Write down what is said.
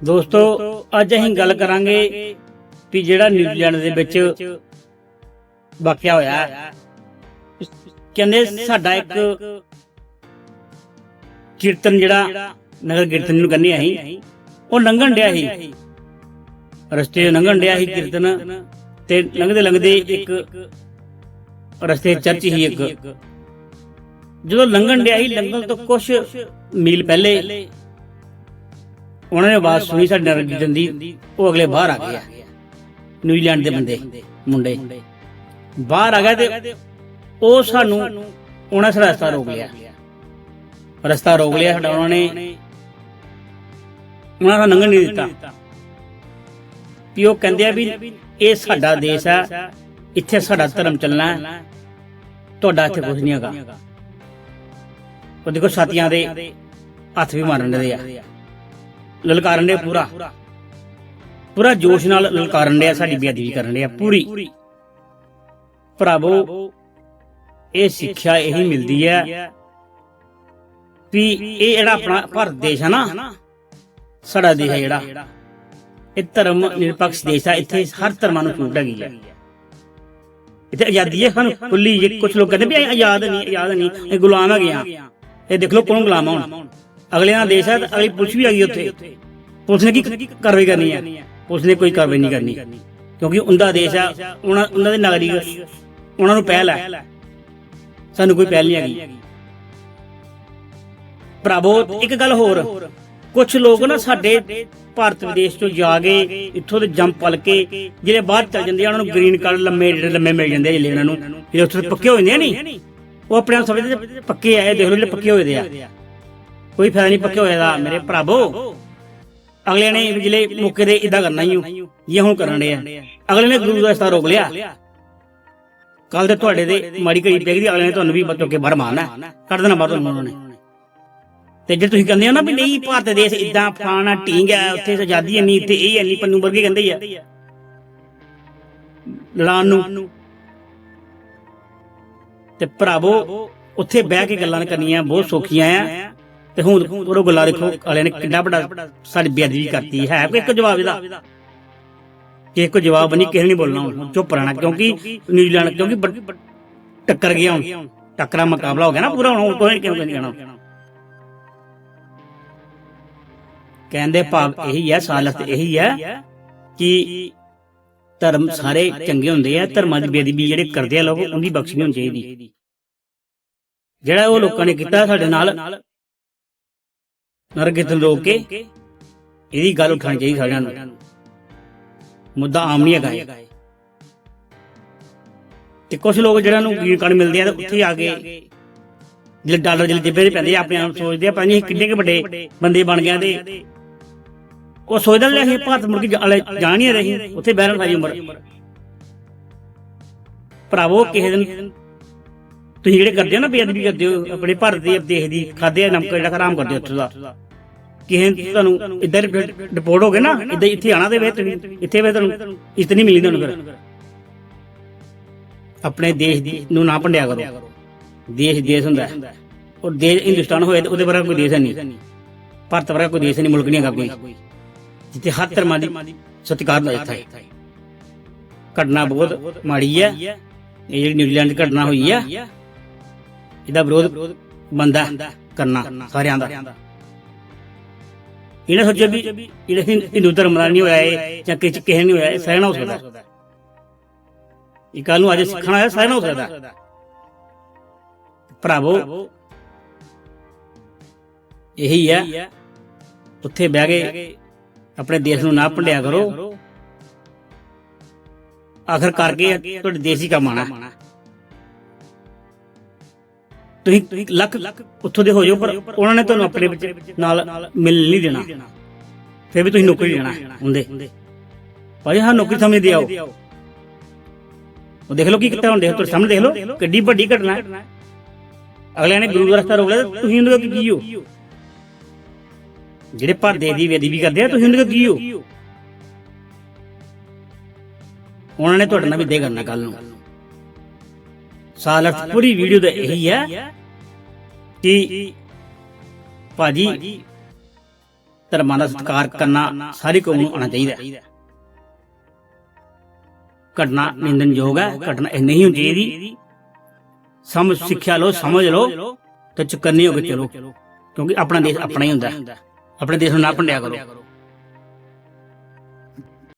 ਦੋਸਤੋ, ਅੱਜ ਅਸੀਂ ਗੱਲ ਕਰਾਂਗੇ ਵੀ ਜਿਹੜਾ ਨਿਊਜ਼ੀਲੈਂਡ ਦੇ ਵਿੱਚ ਵਾਕਿਆ ਹੋਇਆ ਕਹਿੰਦੇ ਸਾਡਾ ਇੱਕ ਕੀਰਤਨ ਜਿਹੜਾ ਨਗਰ ਕੀਰਤਨ ਨੂੰ ਕਹਿੰਦੇ ਅਸੀਂ, ਉਹ ਲੰਘਣ ਡਿਆ ਸੀ। ਰਸਤੇ ਲੰਘਣ ਡਿਆ ਸੀ ਕੀਰਤਨ ਤੇ ਲੰਘਦੇ ਲੰਘਦੇ ਇੱਕ ਰਸਤੇ ਚਰਚ ਹੀ ਇੱਕ। ਜਦੋਂ ਲੰਘਣ ਡਿਆ ਸੀ, ਲੰਘਣ ਤੋਂ ਕੁਝ ਮੀਲ ਪਹਿਲੇ ਉਹਨਾਂ ਨੇ ਆਵਾਜ਼ ਸੁਣੀ, ਸਾਡੇ ਨਗਰ ਕੀਰਤਨ ਦੀ ਉਹ ਅਗਲੇ ਬਾਹਰ ਆ ਗਏ ਆ। ਨਿਊਜ਼ੀਲੈਂਡ ਦੇ ਬੰਦੇ, ਮੁੰਡੇ। ਬਾਹਰ ਆ ਗਏ ਤੇ ਉਹ ਸਾਨੂੰ ਉਹਨਾਂ ਦਾ ਰਸਤਾ ਰੋਕ ਲਿਆ। ਰਸਤਾ ਰੋਕ ਲਿਆ ਸਾਡਾ, ਉਹਨਾਂ ਨੇ ਉਹਨਾਂ ਦਾ ਲੰਘਣ ਨਹੀਂ ਦਿੱਤਾ। ਵੀ ਉਹ ਕਹਿੰਦੇ ਆ ਵੀ ਇਹ ਸਾਡਾ ਦੇਸ਼ ਆ, ਇੱਥੇ ਸਾਡਾ ਧਰਮ ਚੱਲਣਾ ਤੁਹਾਡਾ ਇੱਥੇ ਕੁਝ ਨਹੀਂ ਹੈਗਾ। ਉਹ ਦੇਖੋ ਸਾਥੀਆਂ ਦੇ ਹੱਥ ਵੀ ਮਾਰਨ ਦੇ ਆ। ਲਲਕਾਰਨ ਦੇ ਪੂਰਾ। ਪੂਰਾ ਜੋਸ਼ ਨਾਲ ਲਲਕਾਰਨ ਦੇ ਸਾਡੀ ਬੇਅਦਬੀ ਕਰਨ ਦੇ ਪੂਰੀ। ਭਰਾਵੋ, ਇਹ ਸਿੱਖਿਆ ਇਹੀ ਮਿਲਦੀ ਹੈ ਵੀ ਇਹ ਜਿਹੜਾ ਆਪਣਾ ਭਾਰਤ ਦੇਸ਼ ਹੈ ਨਾ, ਸਾਡਾ ਦੇਸ਼ ਹੈ ਜਿਹੜਾ, ਇਹ ਧਰਮ ਨਿਰਪੱਖ ਦੇਸ਼ ਹੈ, ਇੱਥੇ ਹਰ ਧਰਮਾਂ ਨੂੰ ਛੂਟ ਹੈਗੀ ਹੈ। ਇੱਥੇ ਆਜ਼ਾਦੀ ਹੈ, ਸਾਨੂੰ ਖੁੱਲੀ ਜੇ ਕੁਝ ਲੋਕ ਕਹਿੰਦੇ ਵੀ ਆਜ਼ਾਦ ਨਹੀਂ ਆਜ਼ਾਦ ਨਹੀਂ ਇਹ ਗੁਲਾਮ ਹੈਗੇ ਆ ਇਹ ਦੇਖ ਲਓ ਕੌਣ ਗੁਲਾਮ ਆ ਹੁਣ? ਅਗਲਿਆਂ ਦਾ ਦੇਸ਼ ਹੈ ਤੇ ਅਗਲੀ ਪੁਲਿਸ ਵੀ ਆ ਗਈ ਉੱਥੇ। ਪੁਲਿਸ ਨੇ ਕੀ ਕਾਰਵਾਈ ਕਰਨੀ ਹੈ? ਪੁਲਿਸ ਨੇ ਕੋਈ ਕਾਰਵਾਈ ਨਹੀਂ ਕਰਨੀ। ਕਿਉਂਕਿ ਉਹਦਾ ਦੇਸ਼ ਆ, ਉਹਨਾਂ ਉਹਨਾਂ ਦੇ ਨਾਗਰਿਕ ਉਹਨਾਂ ਨੂੰ ਪਹਿਲ ਹੈ ਸਾਨੂੰ ਕੋਈ ਪਹਿਲ ਨਹੀਂ ਹੈਗੀ। ਭਰਾਵੋ, ਇੱਕ ਗੱਲ ਹੋਰ। ਕੁਝ ਲੋਕ ਨਾ ਸਾਡੇ ਭਾਰਤ ਵਿਦੇਸ਼ ਤੋਂ ਜਾ ਕੇ ਇੱਥੋਂ ਦੇ ਜੰਪ ਪਲ ਕੇ ਜਿਹੜੇ ਬਾਹਰ ਚੱਲ ਜਾਂਦੇ ਆ, ਉਹਨਾਂ ਨੂੰ ਗ੍ਰੀਨ ਕਾਰਡ ਲੰਮੇ ਲੰਮੇ ਮਿਲ ਜਾਂਦੇ ਆ ਜਿਹੜੇ ਇਹਨਾਂ ਨੂੰ। ਜਿਹੜੇ ਉੱਥੇ ਪੱਕੇ ਹੋ ਜਾਂਦੇ ਆ ਨਹੀਂ ਉਹ ਆਪਣੇ ਆਪ ਸਮਝਦੇ ਪੱਕੇ ਆਏ ਦੇਖ ਲਓ ਜਿਹੜੇ ਪੱਕੇ ਹੋਏ ਦੇ ਆ। ਕੋਈ ਫਾਇਦਾ ਨਹੀਂ ਪੱਕੇ ਹੋਏ ਦਾ ਮੇਰੇ ਭਰਾਵੋ ਅਗਲੇ ਨੇ ਜਿਹੜੇ ਮੌਕੇ ਤੇ ਇਦਾਂ ਕਰਨਾ ਹੀ ਇਹ ਹੁਣ ਕਰਨ ਦੇ ਆ। ਅਗਲੇ ਨੇ ਗੁਰੂ ਦਾ ਰਸਤਾ ਰੋਕ ਲਿਆ। ਕੱਲ ਤੇ ਤੁਹਾਡੇ ਦੇ ਮਾੜੀ ਘੜੀ ਪੈ ਅਗਲੇ ਨੇ ਤੁਹਾਨੂੰ ਵੀ ਬੱਚੋ ਕੇ ਬਾਹਰ ਕੱਢ ਦੇਣਾ ਬਾਹਰ ਉਹਨਾਂ ਨੇ। ਤੇ ਜੇ ਤੁਸੀਂ ਕਹਿੰਦੇ ਹੋ ਨਾ ਵੀ ਨਹੀਂ, ਭਾਰਤ ਦੇਸ਼ ਇਦਾਂ ਫਲਾਣਾ ਢੀਂਗ ਹੈ, ਉੱਥੇ ਆਜ਼ਾਦੀ ਹੈ ਨਹੀਂ ਤੇ ਇਹ ਨਹੀਂ ਪੰਨੂ ਵਰਗੇ ਕਹਿੰਦੇ ਹੀ ਆ। ਲੜਾਉਣ ਨੂੰ। ਤੇ ਭਰਾਵੋ, ਉੱਥੇ ਬਹਿ ਕੇ ਗੱਲਾਂ ਕਰਨੀਆਂ ਬਹੁਤ ਸੌਖੀਆਂ ਆ। ਤੇ ਹੁਣ ਉਹ ਗੱਲਾਂ ਦੇਖੋ, ਅਗਲੇ ਨੇ ਕਿੰਨਾ ਵੱਡਾ ਸਾਡੀ ਬੇਅਦਬੀ ਕਰਤੀ ਹੈ। ਕੋਈ ਇੱਕ ਜਵਾਬ ਇਹਦਾ। ਕਿ ਕੋਈ ਜਵਾਬ ਨਹੀਂ, ਕਿਸੇ ਨੇ ਬੋਲਣਾ ਹੁਣ। ਚੁੱਪ ਰਹਿਣਾ, ਕਿਉਂਕਿ ਨਿਊਜ਼ੀਲੈਂਡ, ਕਿਉਂਕਿ ਟੱਕਰ ਗਿਆ ਹੁਣ। ਟੱਕਰਾ ਮੁਕਾਬਲਾ ਹੋ ਗਿਆ ਨਾ ਪੂਰਾ, ਹੁਣ ਕੋਈ ਕਿਉਂ ਨਹੀਂ ਕਹਿਣਾ ਕਹਿੰਦੇ ਭਾਵ ਇਹੀ ਹੈ ਸਾਲਤ ਇਹੀ ਹੈ ਕਿ ਧਰਮ ਸਾਰੇ ਚੰਗੇ ਹੁੰਦੇ ਆ, ਧਰਮਾਂ ਦੀ ਬੇਅਦਬੀ ਜਿਹੜੇ ਕਰਦੇ ਆ ਲੋਕ, ਉਹਦੀ ਬਖਸ਼ ਹੋਣੀ ਚਾਹੀਦੀ। ਜਿਹੜਾ ਉਹ ਲੋਕਾਂ ਨੇ ਕੀਤਾ ਸਾਡੇ ਨਾਲ ਨਰਗਿਤਨ ਰੋਕ ਕੇ ਇਹਦੀ ਗੱਲ ਉਠਾਣੀ ਚਾਹੀਦੀ ਸਾਰਿਆਂ ਨੂੰ। ਮੁੱਦਾ ਆਮ ਨਹੀਂ ਹੈਗਾ ਤੇ ਕੁਝ ਲੋਕ ਜਿਹੜਾ ਨੂੰ ਗੀਰ ਕਾਰਡ ਮਿਲਦੇ ਆ ਤੇ ਉੱਥੇ ਆ ਕੇ ਜਿਹੜੇ ਡਾਲਰ ਜਿਹੜੇ ਜੇਬੇ 'ਚ ਪੈਂਦੇ ਆ, ਆਪਣੇ ਆਪ ਸੋਚਦੇ ਆ, ਪਤਾ ਨਹੀਂ ਕਿੰਨੇ ਕੁ ਵੱਡੇ ਬੰਦੇ ਬਣ ਗਏ ਤੇ ਉਹ ਸੋਚਦਾ ਲੈ ਅਸੀਂ ਭਾਰਤ ਮੁੜ ਜਾਣ ਹੀ ਰਹੀ, ਉੱਥੇ ਬਹਿਣ ਸਾਰੀ ਉਮਰ। ਭਰਾਵੋ, ਕਿਸੇ ਦਿਨ ਤੁਸੀਂ ਜਿਹੜੇ ਕਰਦੇ ਹੋ ਨਾ ਬੇਅਦਬੀ ਕਰਦੇ ਹੋ, ਆਪਣੇ ਭਾਰਤ ਦੇ, ਦੇਸ਼ ਦੀ ਖਾਦੇ ਨਮਕ ਜਿਹੜਾ ਹਰਾਮ ਕਰਦੇ ਹੋ ਉੱਥੋਂ ਦਾ। ਕਿਸੇ ਦਿਨ ਤੁਹਾਨੂੰ ਇੱਧਰ ਰਿਪੋਰਟ ਹੋ ਗਏ ਨਾ, ਇੱਧਰ ਇੱਥੇ ਆਣਾ ਦੇ ਵੇ ਤੁਸੀਂ, ਇੱਥੇ ਵੇ ਤੁਹਾਨੂੰ ਇਤਨੀ ਮਿਲੀ ਤੁਹਾਨੂੰ ਫਿਰ ਆਪਣੇ ਦੇਸ਼ ਦੀ ਨੂੰ ਨਾ ਭੰਡਿਆ ਕਰੋ। ਦੇਸ਼ ਦੇਸ਼ ਹੁੰਦਾ ਔਰ ਦੇਸ਼ ਹਿੰਦੁਸਤਾਨ ਹੋਏ ਉਹਦੇ ਵਰਗਾ ਕੋਈ ਦੇਸ਼ ਨਹੀਂ। ਭਾਰਤ ਵਰਗਾ ਕੋਈ ਦੇਸ਼ ਨਹੀਂ, ਮੁਲਕ ਨਹੀਂ ਹੈਗਾ ਕੋਈ। ਜਿੱਥੇ ਹਰ ਧਰਮਾਂ ਦੀ ਸਤਿਕਾਰ ਹੁੰਦਾ ਇੱਥੇ ਘਟਨਾ ਬਹੁਤ ਮਾੜੀ ਹੈ। ਇਹ ਜਿਹੜੀ ਨਿਊਜ਼ੀਲੈਂਡ ਦੀ ਘਟਨਾ ਹੋਈ ਹੈ, ਇਹਦਾ ਵਿਰੋਧ ਬੰਦਾ ਕਰਨਾ, ਸਾਰਿਆਂ ਦਾ। ਇਹਨੇ ਸੋਚਿਆ ਵੀ ਜਿਹੜੇ ਹਿੰ- ਹਿੰਦੂ ਧਰਮ ਦਾ ਨਹੀਂ ਹੋਇਆ ਇਹ ਜਾਂ ਕਿਸੇ ਕਿਸੇ ਨਹੀਂ ਹੋਇਆ ਇਹ ਸਹਿਣਾ ਹੋ ਸਕਦਾ। ਇਹ ਕੱਲ ਨੂੰ ਅੱਜ ਸਿੱਖਣਾ ਹੈ ਸਹਿਣਾ ਹੋ ਸਕਦਾ। ਭਰਾਵੋ ਇਹੀ ਹੈ ਉੱਥੇ ਬਹਿ ਕੇ ਆਪਣੇ ਦੇਸ਼ ਨੂੰ ਨਾ ਭੰਡਿਆ ਕਰੋ। ਆਖਰ ਕਰਕੇ ਤੁਹਾਡੇ ਦੇਸ਼ ਹੀ ਕੰਮ ਆਣਾ ਤੁਸੀਂ ਲੱਖ ਲੱਖ ਉੱਥੋਂ ਦੇ ਹੋ ਜਾਓ ਪਰ ਉਹਨਾਂ ਨੇ ਤੁਹਾਨੂੰ ਆਪਣੇ ਵਿੱਚ ਨਾਲ ਮਿਲ ਨਹੀਂ ਦੇਣਾ। ਫਿਰ ਵੀ ਤੁਸੀਂ ਨੌਕਰੀ ਲੈਣਾ ਹੁੰਦੇ। ਭਾਈ ਹਾਂ ਨੌਕਰੀ ਸਮਝਦੇ ਆਓ। ਉਹ ਦੇਖ ਲਓ ਕੀ ਕੀਤਾ ਹੁੰਦੇ ਤੁਹਾਡੇ ਸਾਹਮਣੇ ਦੇਖ ਲਓ। ਕਿੱਡੀ ਵੱਡੀ ਘਟਨਾ ਹੈ। ਅਗਲੇ ਨੇ ਗੁਰੂ ਦਾ ਰਸਤਾ ਰੋਕ ਲਿਆ ਤੁਸੀਂ ਉਹਨਾਂ ਦਾ ਕੀ ਹੋ? ਜਿਹੜੇ ਭਾਰਤ ਦੇਸ਼ ਦੀ ਬੇਅਦਬੀ ਕਰਦੇ ਆ ਤੁਸੀਂ ਉਹਨਾਂ ਦਾ ਕੀ ਹੋ? ਉਹਨਾਂ ਨੇ ਤੁਹਾਡੇ ਨਾਲ ਵੀ ਦੇ ਕਰਨਾ ਕੱਲ ਨੂੰ। ਸਾਲ ਪੂਰੀ ਵੀਡੀਓ ਦਾ ਇਹੀ ਹੈ ਕਿ ਭਾਜੀ ਧਰਮਾਂ ਦਾ ਸਤਿਕਾਰ ਕਰਨਾ ਸਾਰੀ ਕੌਮ ਨੂੰ ਆਉਣਾ ਚਾਹੀਦਾ ਘਟਨਾ ਨਿੰਦਨਯੋਗ ਹੈ, ਘਟਨਾ ਇਹ ਨਹੀਂ ਹੋਣੀ ਚਾਹੀਦੀ ਸਮਝ ਸਿੱਖਿਆ ਲਓ, ਸਮਝ ਲਓ, ਤੇ ਚੁਕੰਨੇ ਹੋ ਕੇ ਚਲੋ। ਕਿਉਂਕਿ ਆਪਣਾ ਦੇਸ਼ ਆਪਣਾ ਹੀ ਹੁੰਦਾ ਆਪਣੇ ਦੇਸ਼ ਨੂੰ ਨਾ ਭੰਡਿਆ ਕਰੋ।